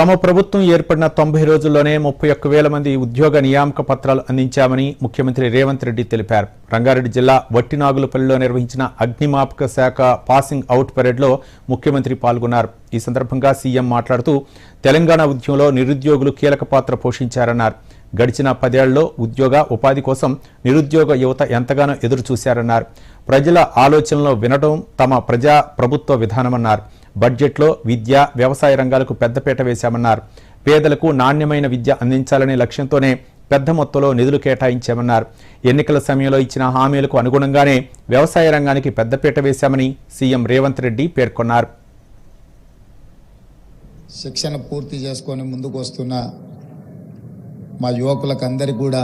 తమ ప్రభుత్వం ఏర్పడిన తొంభై రోజుల్లోనే ముప్పై ఒక్క వేల మంది ఉద్యోగ నియామక పత్రాలు అందించామని ముఖ్యమంత్రి రేవంత్ రెడ్డి తెలిపారు. రంగారెడ్డి జిల్లా వట్టినాగులపల్లిలో నిర్వహించిన అగ్నిమాపక శాఖ పాసింగ్ అవుట్ పరేడ్లో ముఖ్యమంత్రి పాల్గొన్నారు. ఈ సందర్భంగా సీఎం మాట్లాడుతూ తెలంగాణ ఉద్యమంలో నిరుద్యోగులు కీలక పాత్ర పోషించారన్నారు. గడిచిన పదేళ్ళలో ఉద్యోగ ఉపాధి కోసం నిరుద్యోగ యువత ఎంతగానో ఎదురు చూశారన్నారు ప్రజల ఆలోచనలో వినడం తమ ప్రజా ప్రభుత్వ విధానమన్నారు. బడ్జెట్లో విద్య వ్యవసాయ రంగాలకు పెద్దపీట వేశామన్నారు. పేదలకు నాణ్యమైన విద్య అందించాలనే లక్ష్యంతోనే పెద్ద మొత్తంలో నిధులు కేటాయించామన్నారు. ఎన్నికల సమయంలో ఇచ్చిన హామీలకు అనుగుణంగానే వ్యవసాయ రంగానికి పెద్దపీట వేశామని సీఎం రేవంత్ రెడ్డి పేర్కొన్నారు. శిక్షణ పూర్తి చేసుకొని ముందుకు వస్తున్న మా యువకులకు అందరికీ కూడా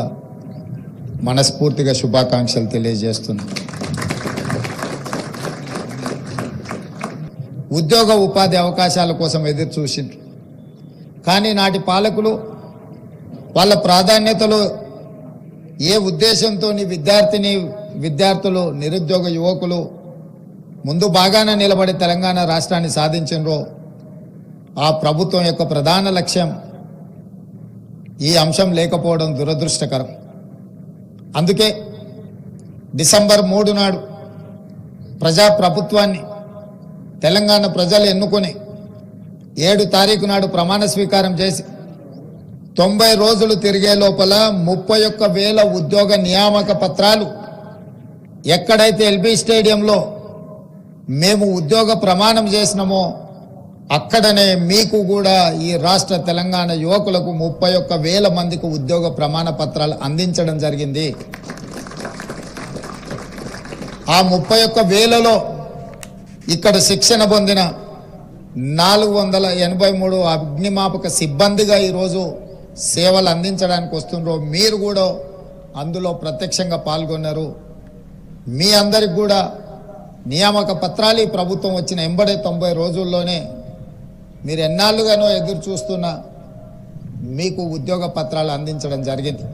మనస్ఫూర్తిగా శుభాకాంక్షలు తెలియజేస్తున్నాను ఉద్యోగ ఉపాధి అవకాశాల కోసం ఎదురు చూసిండ్రు. కానీ నాటి పాలకులు వాళ్ళ ప్రాధాన్యతలు ఏ ఉద్దేశంతో విద్యార్థిని విద్యార్థులు నిరుద్యోగ యువకులు ముందు బాగానే నిలబడి తెలంగాణ రాష్ట్రాన్ని సాధించినరో ఆ ప్రభుత్వం యొక్క ప్రధాన లక్ష్యం ఈ అంశం లేకపోవడం దురదృష్టకరం. అందుకే డిసెంబర్ మూడు నాడు ప్రజా ప్రభుత్వాన్ని తెలంగాణ ప్రజలు ఎన్నుకొని ఏడు తారీఖు నాడు ప్రమాణ స్వీకారం చేసి తొంభై రోజులు తిరిగే లోపల ముప్పై ఒక్క వేల ఉద్యోగ నియామక పత్రాలు ఎక్కడైతే ఎల్బీ స్టేడియంలో మేము ఉద్యోగ ప్రమాణం చేసినామో అక్కడనే మీకు కూడా ఈ రాష్ట్ర తెలంగాణ యువకులకు ముప్పై ఒక్క వేల మందికి ఉద్యోగ ప్రమాణ పత్రాలు అందించడం జరిగింది. ఆ ముప్పై ఒక్క వేలలో ఇక్కడ శిక్షణ పొందిన నాలుగు వందల ఎనభై మూడు అగ్నిమాపక సిబ్బందిగా ఈరోజు సేవలు అందించడానికి వస్తుండ్రో మీరు కూడా అందులో ప్రత్యక్షంగా పాల్గొన్నారు. మీ అందరికి కూడా నియామక పత్రాలు ఈ ప్రభుత్వం వచ్చిన ఎంబడే తొంభై రోజుల్లోనే మీరు ఎన్నాళ్ళుగానో ఎదురు చూస్తున్న మీకు ఉద్యోగ పత్రాలు అందించడం జరిగింది.